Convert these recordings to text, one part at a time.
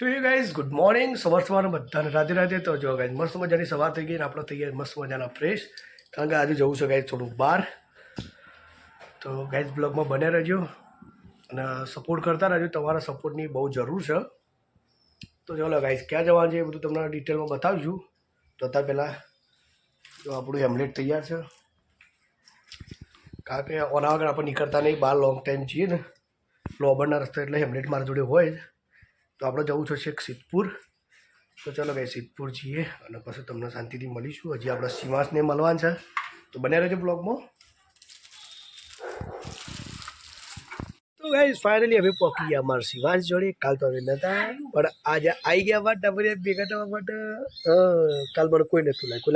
તો એ guys good morning સવાર સવારમાં બધાને રાધે રાધે. તો જો ગાઈઝ મસ્ત મજાની સવાર થઈ ગઈ ને આપણે થઈ ગયા મસ્ત મજાના ફ્રેશ કારણ કે આજે જવું છે ગાઈઝ થોડુંક બહાર. તો ગાઈઝ બ્લોગમાં બને રહેજો. અને સપોર્ટ કરતા રહેજો. તમારા સપોર્ટની બહુ જરૂર છે. તો ચાલો ગાઈઝ ક્યાં જવાનું છે એ બધું તમને ડિટેલમાં બતાવીશું. તો અત્યારે પહેલાં જો આપણું હેમલેટ તૈયાર છે. કારણ કે ઓના વગર આપણે નીકળતા નહીં, બહાર લોંગ ટાઈમ છીએ ને. લોબરના રસ્તે એટલે હેમલેટ મારા જોડે હોય જ. તો આપણે જવું થશે સિદ્ધપુર. તો ચાલો ભાઈ સિદ્ધપુર જઈએ અને પછી તમને શાંતિથી મળીશું. હજી આપણે સિવાસને મળવાનું છે. તો બને રહેજો બ્લોગમાં તો ગાઈઝ ફાઇનલી હવે પહોંચી ગયા અમારા સિવાસ જોડે. કાલ તો હવે નતા પણ આજે આવી ગયા વાત આપણે ભેગા થવા માટે. કાલ મને કોઈ નથી લાગ્યું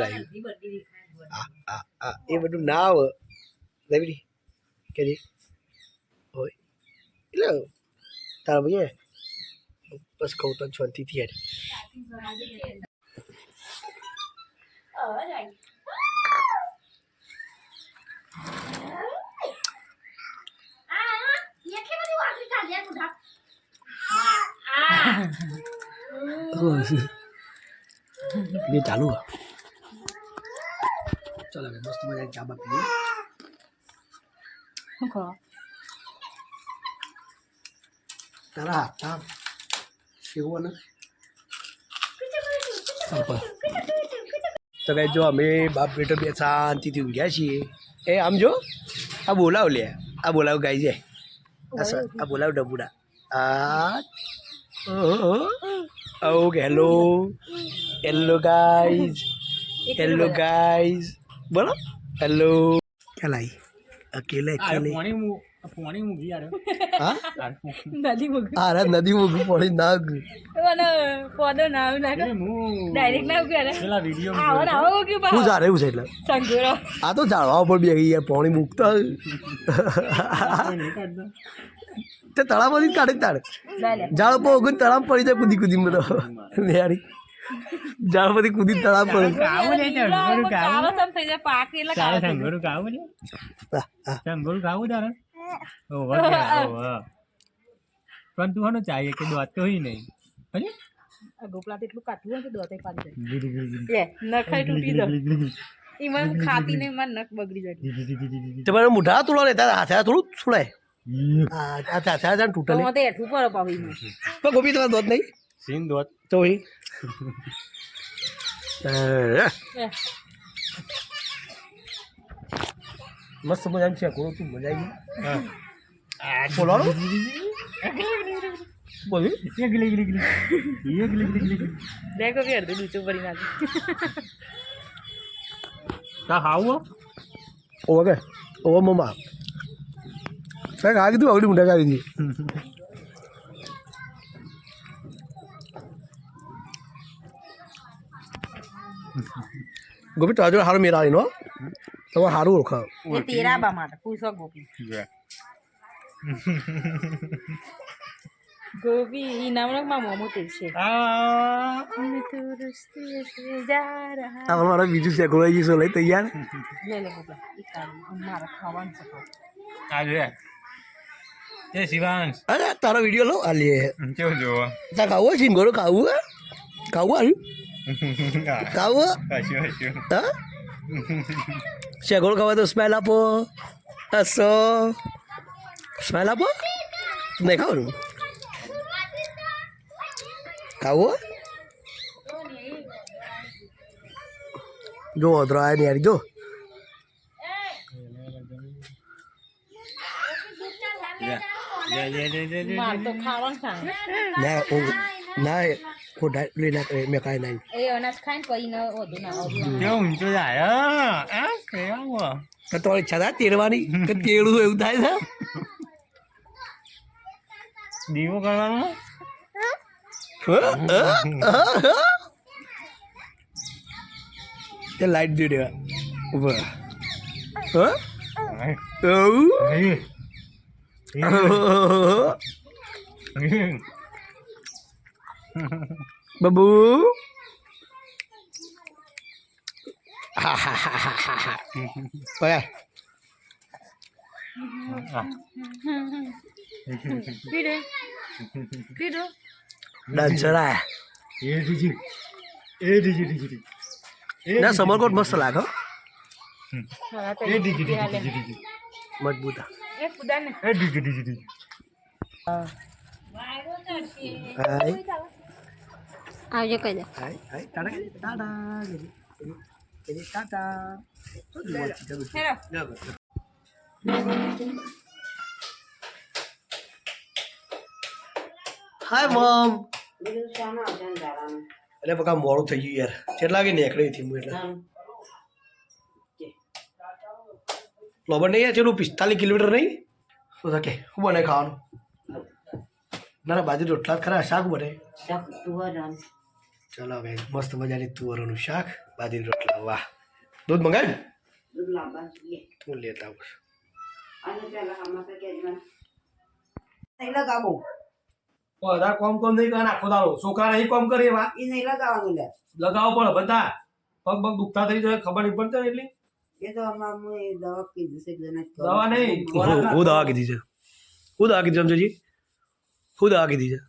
લાવ્યું? લાગ્યું આ આ એ બધું ના આવે. લાવી કે હોય એટલે તારા ભાઈએ બસ કહું તો શાંતિથી યાર બે ચાલુ. ચાલો મસ્ત મજા ચા બા પીએ તારા હાથના સેવો ને તો કઈ જો અમે બાપ બેટો બે શાંતિથી ઊંઘ્યા છીએ એ આમ જો આ બોલાવ લે આ બોલાવ ગાઈ જાય આ બોલાવ ડબુડા આ okay hello hello guys hello guys બોલો હેલો ક્યાં લાઈ અકેલે અકેલે પોણી મૂકી યાર. હા? નદી મુક. અરે નદી મૂકવું પડે ના મને પોદો ના આવ્યું ના હું ડાયરેક્ટ ના આવ્યું પેલા વીડિયો આવો ને આવો કે શું સારું એવું છે એટલે. સંગોરો આ તો જાળવા ઉપર બે યાર પાણી મૂકતા. તે તળાવમાંથી કાઢે તારે ઝાડ પર ઉગીને તળાવ પડી જાય કૂદી કુદી બધો નેહારી. ઝાડ પરથી કૂદી તળાવ પડે ખાવું લે ચંગોરું કાળો ખાવું સમ થઈ જાય પાકે એટલે ચંગોરું લે. ચંગોરું તારે. ઓહો ઓહો પણ તું હનો ચાહીએ કે દોત તો હોય નહીં હજી ગોપલા તો એટલું કાઠું હોય કે દોતે પાડી લે નખાઈ તૂટી દો ગીરી ઈ મને ખાતી નહીં મને નખ બગડી જાય તમારે મોઢા ને તારે હાથે થોડું છોડાય આ આ હાથે હાથ તૂટે તો નહીં મને તો પાવી પણ ગોપી તમારે દોત નહીં સીન દોત તો મસ્ત મજાનું છે કોણ તું મજા આવી બોલાવો બોલી એ ગલી ગલી ગલી એ ગલી ગલી ગલી દેખો કે અડધું નીચે પડી નાખી તા હાવો ઓકે ઓ મમ્મા. સાહેબ આ કીધું આવડી મુંડા કરી દી ગોપી તાજો હારો મેરા આવીનો તમે સારું ઓળખો એ તેરાબા માટે પૂછો બીજું છે તૈયાર. અરે તારો વીડિયો લો આ તા ખાવું છે ગોળો ખાવું ખાવું ખાવું? શેગોળ ખાવા તો સ્મેલ આપો. હસો. સ્મેલ આપો? નહીં ખાવાનું? ખાવું જો અધરો આવ્યા ને જો. ના ના Phụt đại liên lạc ấy mẹ cái này. Ê, nó coi nó ở bên nào. Chúng tôi giải á, Á, thế không à? Cái tôi chả đã tiền mà đi. Cái tiền luôn không thấy sao? Đi vô cái lăng Cái lại đi được. Vừa. Hả? Ừ. Ừ. હા હા ઓય Ah. પીડે કીધું dancer આયા એ DJ એ DJ DJ ના સમરકોટ મસ્ત લાગે હો. મારા તો એ ડીજી બે હાલે. ડીજી ડીજી મજબૂત આ. એ કુદા ને એ ડીજી ડીજી ડીજી હાય આવજો કહી દે હાય હાય ટાટા કહી દે. ટાટા ટાટા. હાય મમ. અરે બકા મોડું થઈ ગયું યાર. કેટલા વાગે નીકળી હતી હું એટલે. લોબર નહીં યાર ચેલું પિસ્તાલીસ કિલોમીટર નહીં? શું থাকে શું બને ખાવાનું? ના ના બાજુ રોટલા જ ખરા શાક બને. ચલો હવે મસ્ત મજાની તુવરોનું શાક બાદીન રોટલા વાહ દૂધ મંગાવ્યું હું લેતા આવું બધા કોમ કોમ નહીં કરે આખો દાડો છોકરા નહીં કોમ કરે એવા લગાવો પણ બધા પગ પગ દુખતા થઈ જાય ખબર નહીં પડતી એટલી દવા નહીં હું દવા કીધી છે હું દવા કીધી સમજોજી હું દવા કીધી છે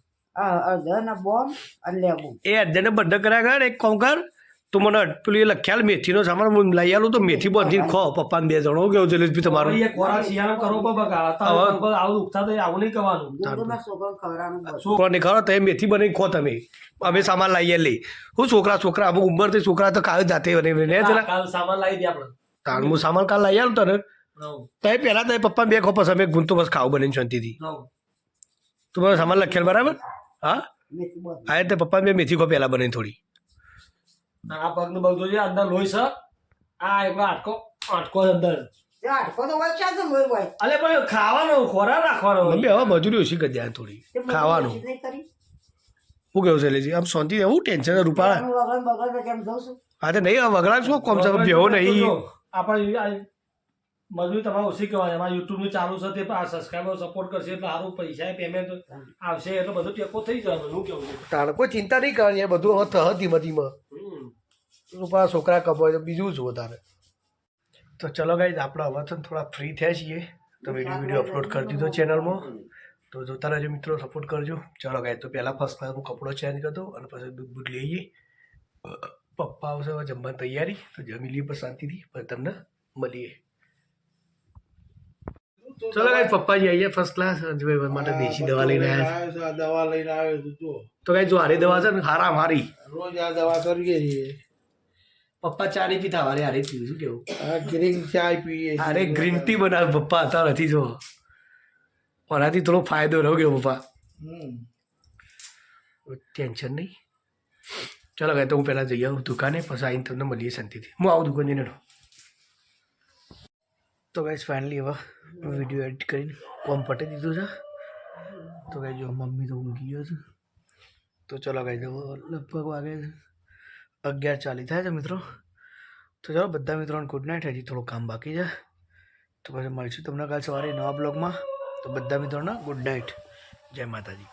એ અર્જને બધા કર્યા કર એક કોમ કર તું મને પેલું એ લખ્યાલ મેથીનો સામાન હું લઈ આલું તો મેથી બાંધીને ખો પપ્પાને બે જણો કેવું છે લીધું તમારું? ખોરાક શિયાળો કરવો બકા હવે- આવું દુખતા તો આવું નહીં કરવાનું. છોકરાને ખરો તો એ મેથી બની ખો તમે. અમે સામાન લાવીએ લઈ હું છોકરા છોકરા અમુક ઉંમરથી છોકરા તો કાલ જાતે બને સામાન લાવી દે આપણે. તાણ હું સામાન કાલ લાવી આલું તને. નવ. તો એ પહેલા તો પપ્પા બે ખો પછી અમે ગુંતો બસ ખાવું બને શાંતિથી. તું મને સામાન લખેલ બરાબર? હા? હા તે પપ્પા મેં મેથી ખો પહેલા બની થોડી. આ પગનું બગ જોજે અંદર લોહી છે. આ એકલો આટકો આટકો અંદર. અલે પણ ખાવાનો ખોરાક રાખવાનો. મમ્મી હવે મજૂરી ઓછી કરી થોડી. ખાવાનું. શું કેવું છે લેજી? આમ શાંતિ એવું ટેન્શન રૂપાળા. હા તો નહીં વગડા શું? કોમ છે બેહો નહીં. આપણે આ મજૂરી તમારે ઓછી કહેવાય એમાં યુટ્યુબનું ચાલુ છે તે આ સબસ્ક્રાઈબર સપોર્ટ કરશે એટલે સારું પૈસા પેમેન્ટ આવશે એટલે બધું ટેકો થઈ જવાનું શું કેવું છે? તાણ કોઈ ચિંતા નહીં કરવાની એ બધું હવે થહ ધીમે ધીમે. હમ. છોકરા કમાય બીજું જ વધારે? તો ચલો ગાઈ આપણે હવે તો થોડા ફ્રી થયા છીએ. તો વીડિયો વીડિયો અપલોડ કરી દીધો ચેનલમાં તો જોતા રહેજો મિત્રો સપોર્ટ કરજો. ચલો ગાઈ તો પહેલાં ફર્સ્ટ ક્લાસ હું કપડો ચેન્જ કરતો અને પછી દૂધ બૂધ લઈએ પપ્પા આવશે જમવાની તૈયારી. તો જમી લઈએ પણ શાંતિથી પછી તમને મળીએ. ચલો કઈ પપ્પાજી આવીએ ફર્સ્ટ ક્લાસ અંજુભાઈ માટે દેશી દવા લઈને આવ્યા છે. દવા લઈને આવ્યો છું જો તો કઈ જો હારી દવા છે ને હારા મારી રોજ આ દવા કરીએ છીએ. પપ્પા ચા નહીં પીતા હારે હારે પીવું શું કેવું? ગ્રીન ચાય પીએ અરે ગ્રીન ટી બનાવે પપ્પા હતા નથી જો. ઓનાથી થોડો ફાયદો રહ્યો ગયો પપ્પા. ટેન્શન નહીં. ચલો કઈ તો હું પહેલાં જઈ આવું દુકાને પછી આવીને તમને મળીએ શાંતિથી. હું આવું દુકાન જઈને તો ગાઈસ ફાઇનલી હવે વીડિયો એડિટ કરીને કોમ પટી દીધું છે. તો ગાઈ જો મમ્મી તો ઊંઘી ગયો છે. તો ચલો ગાઈ તો લગભગ વાગે છે. અગિયાર ચાલી થાય છે મિત્રો. તો ચાલો બધા મિત્રોને ગુડ નાઇટ હજી થોડું કામ બાકી છે. તો પછી મળીશું તમને કાલ સવારે નવા બ્લોગમાં તો બધા મિત્રોને ગુડ નાઇટ જય માતાજી.